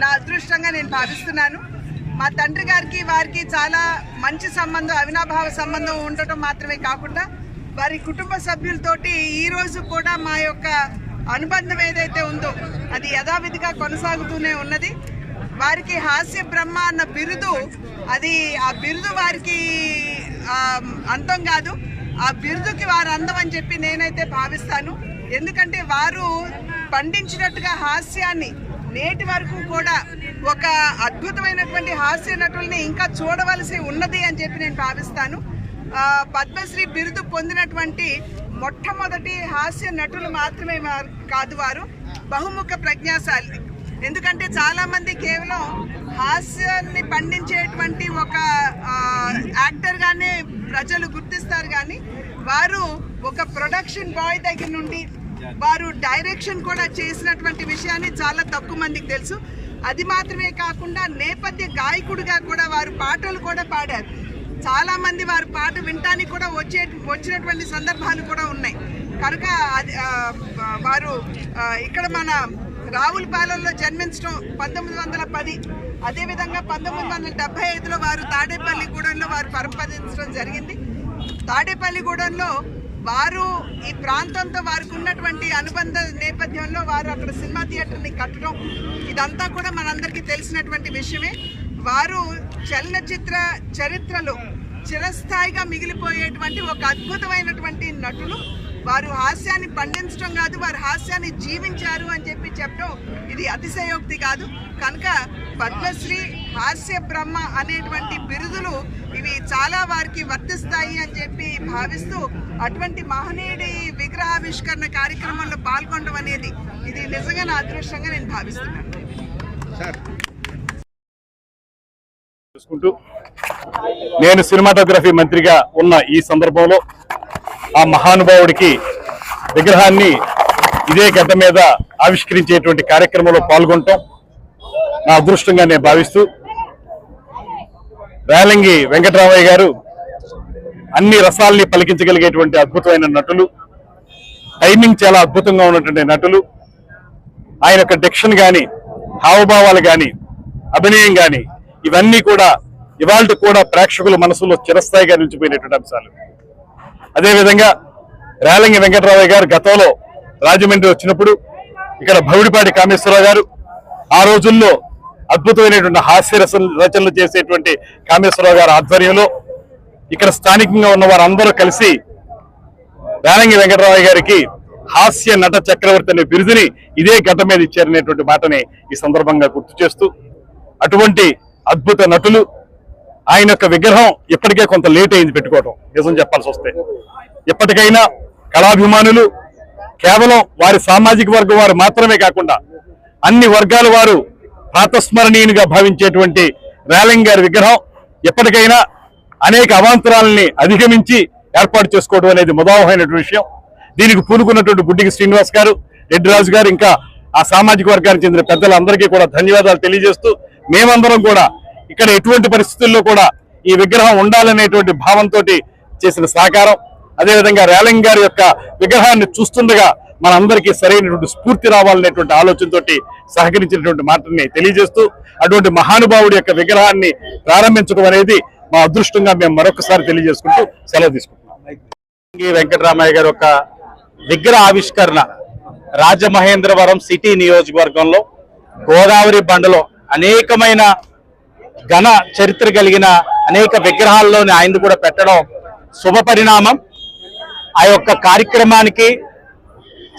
నా అదృష్టంగా నేను భావిస్తున్నాను. మా తండ్రి గారికి వారికి చాలా మంచి సంబంధం అవినాభావ సంబంధం ఉండటం మాత్రమే కాకుండా వారి కుటుంబ సభ్యులతోటి ఈరోజు కూడా మా యొక్క అనుబంధం ఏదైతే ఉందో అది యథావిధిగా కొనసాగుతూనే ఉన్నది. వారికి హాస్య బ్రహ్మ అన్న బిరుదు అది ఆ బిరుదు వారికి అంతం కాదు. ఆ బిరుదుకి వారు అందం అని చెప్పి నేనైతే భావిస్తాను. ఎందుకంటే వారు పండించినట్టుగా హాస్యాన్ని నేటి వరకు కూడా ఒక అద్భుతమైనటువంటి హాస్య నటుల్ని ఇంకా చూడవలసి ఉన్నది అని చెప్పి నేను భావిస్తాను. పద్మశ్రీ బిరుదు పొందినటువంటి మొట్టమొదటి హాస్య నటులు మాత్రమే కాదు వారు. బహుముఖ ప్రజ్ఞాశాలి. ఎందుకంటే చాలామంది కేవలం హాస్యాన్ని పండించేటువంటి ఒక యాక్టర్గానే ప్రజలు గుర్తిస్తారు కానీ వారు ఒక ప్రొడక్షన్ బాయ్ దగ్గర నుండి వారు డైరెక్షన్ కూడా చేసినటువంటి విషయాన్ని చాలా తక్కువ మందికి తెలుసు. అది మాత్రమే కాకుండా నేపథ్య గాయకుడిగా కూడా వారు పాటలు కూడా పాడారు. చాలా మంది వారి పాట వినటానికి కూడా వచ్చే వచ్చినటువంటి సందర్భాలు కూడా ఉన్నాయి. కనుక అది వారు ఇక్కడ మన రావులపాలెంలో జన్మించడం పంతొమ్మిది వందల పది అదేవిధంగా పంతొమ్మిది వందల డెబ్బై ఐదులో వారు తాడేపల్లిగూడెంలో వారు పరంపదించడం జరిగింది. తాడేపల్లిగూడెంలో వారు ఈ ప్రాంతంతో వారికి ఉన్నటువంటి అనుబంధ నేపథ్యంలో వారు అక్కడ సినిమా థియేటర్ని కట్టడం ఇదంతా కూడా మనందరికీ తెలిసినటువంటి విషయమే. వారు చలనచిత్ర చరిత్రలో చిరస్థాయిగా మిగిలిపోయేటువంటి ఒక అద్భుతమైనటువంటి నటులు. వారు హాస్యాన్ని పండించడం కాదు వారు హాస్యాన్ని జీవించారు అని చెప్పి చెప్పడం ఇది అతిశయోక్తి కాదు. కనుక పద్మశ్రీ హాస్య బ్రహ్మ అనేటువంటి బిరుదులు ఇవి చాలా వారికి వర్తిస్తాయి అని చెప్పి భావిస్తూ అటువంటి మహనీయుడి విగ్రహావిష్కరణ కార్యక్రమంలో పాల్గొనడం అనేది ఇది నిజంగా నా అదృష్టంగా నేను భావిస్తున్నాను. చూసుకుంటూ నేను సినిమాటోగ్రఫీ మంత్రిగా ఉన్న ఈ సందర్భంలో ఆ మహానుభావుడికి విగ్రహాన్ని ఇదే గడ్డ మీద ఆవిష్కరించేటువంటి కార్యక్రమంలో పాల్గొనటం నా అదృష్టంగా నేను భావిస్తూ రేలంగి వెంకటరామయ్య గారు అన్ని రసాల్ని పలికించగలిగేటువంటి అద్భుతమైన నటులు టైమింగ్ చాలా అద్భుతంగా ఉన్నటువంటి నటులు. ఆయన యొక్క డిక్షన్ కానీ హావభావాలు కానీ అభినయం కానీ ఇవన్నీ కూడా ఇవాళ కూడా ప్రేక్షకుల మనసులో చిరస్థాయిగా నిలిచిపోయినటువంటి అంశాలు. అదేవిధంగా రేలంగి వెంకటరామయ్య గారు గతంలో రాజమండ్రి వచ్చినప్పుడు ఇక్కడ భవిడిపాటి కామేశ్వరరావు గారు ఆ రోజుల్లో అద్భుతమైనటువంటి హాస్య రచనలు చేసేటువంటి కామేశ్వరరావు గారి ఆధ్వర్యంలో ఇక్కడ స్థానికంగా ఉన్న వారందరూ కలిసి రేలంగి వెంకటరామయ్య గారికి హాస్య నట చక్రవర్తి అనే బిరుదుని ఇదే గడ్డ మీద ఇచ్చారనేటువంటి మాటని ఈ సందర్భంగా గుర్తు చేస్తూ అటువంటి అద్భుత నటులు ఆయన యొక్క విగ్రహం ఇప్పటికే కొంత లేట్ అయింది పెట్టుకోవటం నిజం చెప్పాల్సి వస్తే. ఇప్పటికైనా కళాభిమానులు కేవలం వారి సామాజిక వర్గం వారు మాత్రమే కాకుండా అన్ని వర్గాల వారు ప్రాతస్మరణీయునిగా భావించేటువంటి రేలంగ్ గారి విగ్రహం ఎప్పటికైనా అనేక అవాంతరాలని అధిగమించి ఏర్పాటు చేసుకోవడం అనేది ముదావహమైనటువంటి విషయం. దీనికి పూనుకున్నటువంటి బుడ్డికి శ్రీనివాస్ గారు రెడ్డిరాజు గారు ఇంకా ఆ సామాజిక వర్గానికి చెందిన పెద్దలందరికీ కూడా ధన్యవాదాలు తెలియజేస్తూ మేమందరం కూడా ఇక్కడ ఎటువంటి పరిస్థితుల్లో కూడా ఈ విగ్రహం ఉండాలనేటువంటి భావంతో చేసిన సహకారం. అదేవిధంగా రేలంగ్ గారి యొక్క విగ్రహాన్ని చూస్తుండగా మనందరికీ సరైనటువంటి స్ఫూర్తి రావాలనేటువంటి ఆలోచనతోటి సహకరించినటువంటి మాటని తెలియజేస్తూ అటువంటి మహానుభావుడి యొక్క విగ్రహాన్ని ప్రారంభించడం అనేది మా అదృష్టంగా మేము మరొకసారి తెలియజేసుకుంటూ సెలవు తీసుకుంటున్నాం. వెంకటరామయ్య గారి యొక్క విగ్రహ ఆవిష్కరణ రాజమహేంద్రవరం సిటీ నియోజకవర్గంలో గోదావరి బండలో అనేకమైన ఘన చరిత్ర కలిగిన అనేక విగ్రహాల్లోని ఆయన కూడా పెట్టడం శుభ పరిణామం. ఆ యొక్క కార్యక్రమానికి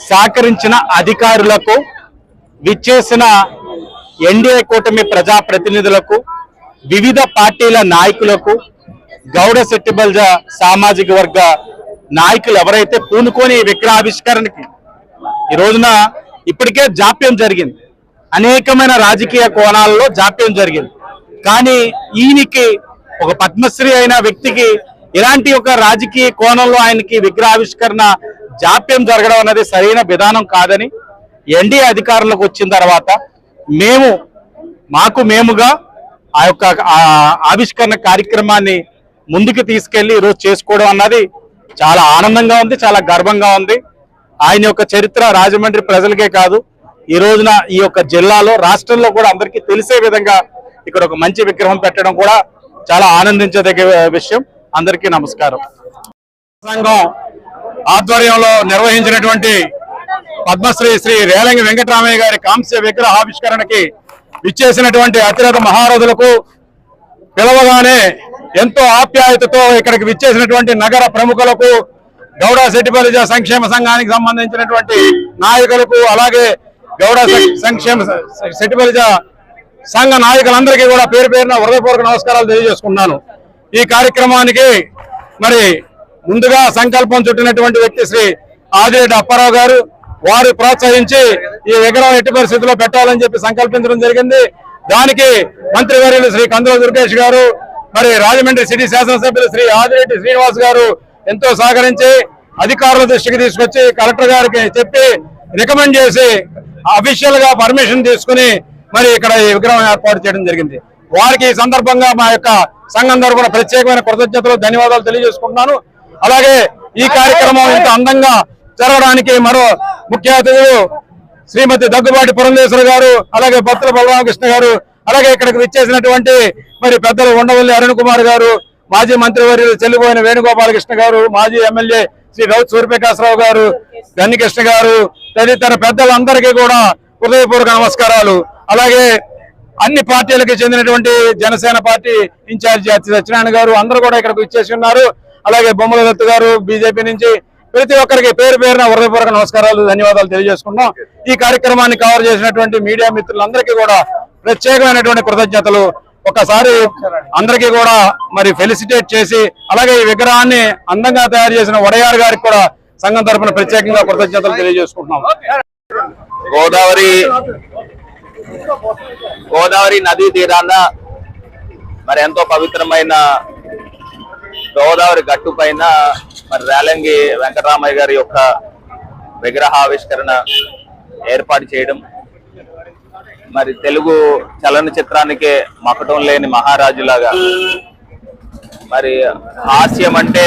సహకరించిన అధికారులకు విచ్చేసిన ఎన్డీఏ కూటమి ప్రజాప్రతినిధులకు వివిధ పార్టీల నాయకులకు గౌడ సెట్టిబల్జ సామాజిక వర్గ నాయకులు ఎవరైతే పూనుకొని ఈ విగ్రహావిష్కరణకి ఈ రోజున ఇప్పటికే జాప్యం జరిగింది. అనేకమైన రాజకీయ కోణాలలో జాప్యం జరిగింది. కానీ ఈయనకి ఒక పద్మశ్రీ అయిన వ్యక్తికి ఇలాంటి ఒక రాజకీయ కోణంలో ఆయనకి విగ్రహావిష్కరణ జాప్యం జరగడం అనేది సరైన విధానం కాదని ఎన్డీఏ అధికారులకు వచ్చిన తర్వాత మేము మాకు మేముగా ఆ యొక్క ఆవిష్కరణ కార్యక్రమాన్ని ముందుకు తీసుకెళ్ళి ఈరోజు చేసుకోవడం అన్నది చాలా ఆనందంగా ఉంది చాలా గర్వంగా ఉంది. ఆయన యొక్క చరిత్ర రాజమండ్రి ప్రజలకే కాదు ఈ రోజున ఈ యొక్క జిల్లాలో రాష్ట్రంలో కూడా అందరికీ తెలిసే విధంగా ఇక్కడ ఒక మంచి విగ్రహం పెట్టడం కూడా చాలా ఆనందించదగ్గ విషయం. అందరికీ నమస్కారం. సంఘం ఆధ్వర్యంలో నిర్వహించినటువంటి పద్మశ్రీ శ్రీ రేలంగి వెంకటరామయ్య గారి కాంస్య విగ్రహ ఆవిష్కరణకి విచ్చేసినటువంటి అతిరథ మహారథులకు పిలవగానే ఎంతో ఆప్యాయతతో ఇక్కడికి విచ్చేసినటువంటి నగర ప్రముఖులకు గౌడ సెట్టిపల్లిజ సంక్షేమ సంఘానికి సంబంధించినటువంటి నాయకులకు అలాగే గౌడ సంక్షేమ స- సంఘ నాయకులందరికీ కూడా పేరు పేరున హృదయపూర్వక నమస్కారాలు తెలియజేసుకున్నాను ఈ కార్యక్రమానికి మరి ముందుగా సంకల్పం చుట్టినటువంటి వ్యక్తి శ్రీ ఆదిరెడ్డి అప్పారావు గారు వారు ప్రోత్సహించి ఈ విగ్రహం ఎట్టి పరిస్థితుల్లో పెట్టాలని చెప్పి సంకల్పించడం జరిగింది. దానికి మంత్రివర్యులు శ్రీ కందుల దుర్గేష్ గారు మరి రాజమండ్రి సిటీ శాసనసభ్యులు శ్రీ ఆదిరెడ్డి శ్రీనివాస్ గారు ఎంతో సహకరించి అధికారుల దృష్టికి తీసుకొచ్చి కలెక్టర్ గారికి చెప్పి రికమెండ్ చేసి అఫీషియల్గా పర్మిషన్ తీసుకుని మరి ఇక్కడ ఈ విగ్రహం ఏర్పాటు చేయడం జరిగింది. వారికి ఈ సందర్భంగా మా యొక్క సంఘం తరపున ప్రత్యేకమైన కృతజ్ఞతలు ధన్యవాదాలు తెలియజేసుకుంటున్నాను. అలాగే ఈ కార్యక్రమం ఇంత అందంగా జరగడానికి మరో ముఖ్య అతిథులు శ్రీమతి దగ్గుబాటి పురంధేశ్వర గారు అలాగే భక్తుల బలరామకృష్ణ గారు అలాగే ఇక్కడికి విచ్చేసినటువంటి మరి పెద్దలు ఉండవల్లి అరుణ్ కుమార్ గారు మాజీ మంత్రివర్యులు చెల్లిపోయిన వేణుగోపాలకృష్ణ గారు మాజీ ఎమ్మెల్యే శ్రీ రౌత్ సూర్యప్రకాశరావు గారు గన్నికృష్ణ గారు తదితర పెద్దలందరికీ కూడా హృదయపూర్వక నమస్కారాలు. అలాగే అన్ని పార్టీలకు చెందినటువంటి జనసేన పార్టీ ఇన్ఛార్జి అతి సత్యనారాయణ గారు అందరూ కూడా ఇక్కడికి ఇచ్చేసి ఉన్నారు. అలాగే బొమ్మల దత్తు గారు బీజేపీ నుంచి ప్రతి ఒక్కరికి పేరు పేరున హృదయపూర్వక నమస్కారాలు ధన్యవాదాలు తెలియజేసుకున్నాం ఈ కార్యక్రమాన్ని కవర్ చేసినటువంటి మీడియా మిత్రులందరికీ కూడా ప్రత్యేకమైనటువంటి కృతజ్ఞతలు. ఒకసారి అందరికీ కూడా మరి ఫెలిసిటేట్ చేసి అలాగే ఈ విగ్రహాన్ని అందంగా తయారు చేసిన వడయార్ గారికి కూడా సంఘం తరపున ప్రత్యేకంగా కృతజ్ఞతలు తెలియజేసుకుంటున్నాం. గోదావరి గోదావరి నదీ తీరాన మరి ఎంతో పవిత్రమైన గోదావరి గట్టు పైన మరి రేలంగి వెంకటరామయ్య గారి యొక్క విగ్రహావిష్కరణ ఏర్పాటు చేయడం. మరి తెలుగు చలనచిత్రానికే మకటం లేని మహారాజులాగా మరి హాస్యం అంటే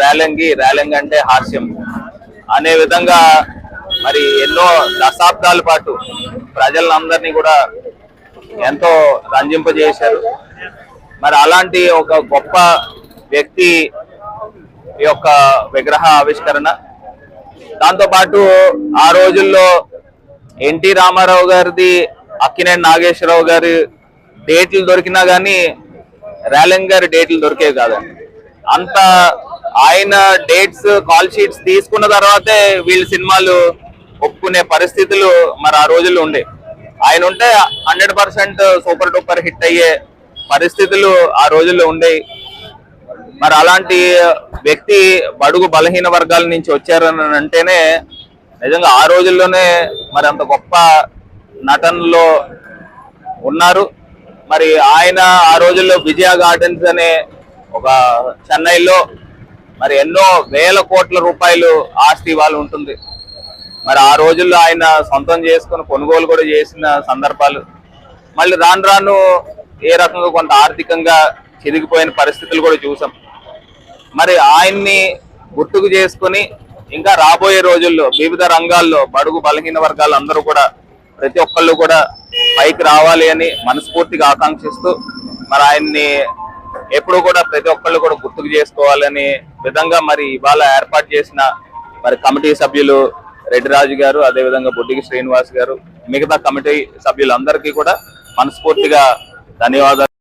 రేలంగి రేలంగి అంటే హాస్యం. అనే విధంగా మరి ఎన్నో దశాబ్దాల పాటు ప్రజలందరినీ కూడా ఎంతో రంజింపజేశారు. మరి అలాంటి ఒక గొప్ప వ్యక్తి యొక్క విగ్రహ ఆవిష్కరణ. దాంతో పాటు ఆ రోజుల్లో ఎన్టీ రామారావు గారిది అక్కినేని నాగేశ్వరరావు గారి డేట్లు దొరికినా కానీ రేలంగ్ గారి డేట్లు దొరికేవి కాదు. అంత ఆయన డేట్స్ కాల్ షీట్స్ తీసుకున్న తర్వాతే వీళ్ళ సినిమాలు ఒప్పుకునే పరిస్థితులు మరి ఆ రోజుల్లో ఉండే. ఆయన ఉంటే hundred percent super duper hit అయ్యే పరిస్థితులు ఆ రోజుల్లో ఉండేవి మరి అలాంటి వ్యక్తి బడుగు బలహీన వర్గాల నుంచి వచ్చారని అంటేనే నిజంగా ఆ రోజుల్లోనే మరి అంత గొప్ప నటనలో ఉన్నారు. మరి ఆయన ఆ రోజుల్లో విజయ గార్డెన్స్ అనే ఒక చెన్నైలో మరి ఎన్నో వేల కోట్ల రూపాయలు ఆస్తి వాళ్ళు ఉంటుంది. మరి ఆ రోజుల్లో ఆయన సొంతం చేసుకుని కొనుగోలు కూడా చేసిన సందర్భాలు. మళ్ళీ రాను రాను ఏ రకంగా కొంత ఆర్థికంగా చిరిగిపోయిన పరిస్థితులు కూడా చూసాం. మరి ఆయన్ని గుర్తుకు చేసుకుని ఇంకా రాబోయే రోజుల్లో వివిధ రంగాల్లో బడుగు బలహీన వర్గాలు అందరూ కూడా ప్రతి ఒక్కళ్ళు కూడా పైకి రావాలి అని మనస్ఫూర్తిగా ఆకాంక్షిస్తూ మరి ఆయన్ని ఎప్పుడు కూడా ప్రతి ఒక్కళ్ళు కూడా గుర్తుకు చేసుకోవాలని విధంగా మరి ఇవాళ ఏర్పాటు చేసిన మరి కమిటీ సభ్యులు రెడ్డిరాజు గారు అదేవిధంగా బుడ్డికి శ్రీనివాస్ గారు మిగతా కమిటీ సభ్యులందరికీ కూడా మనస్ఫూర్తిగా ధన్యవాదాలు.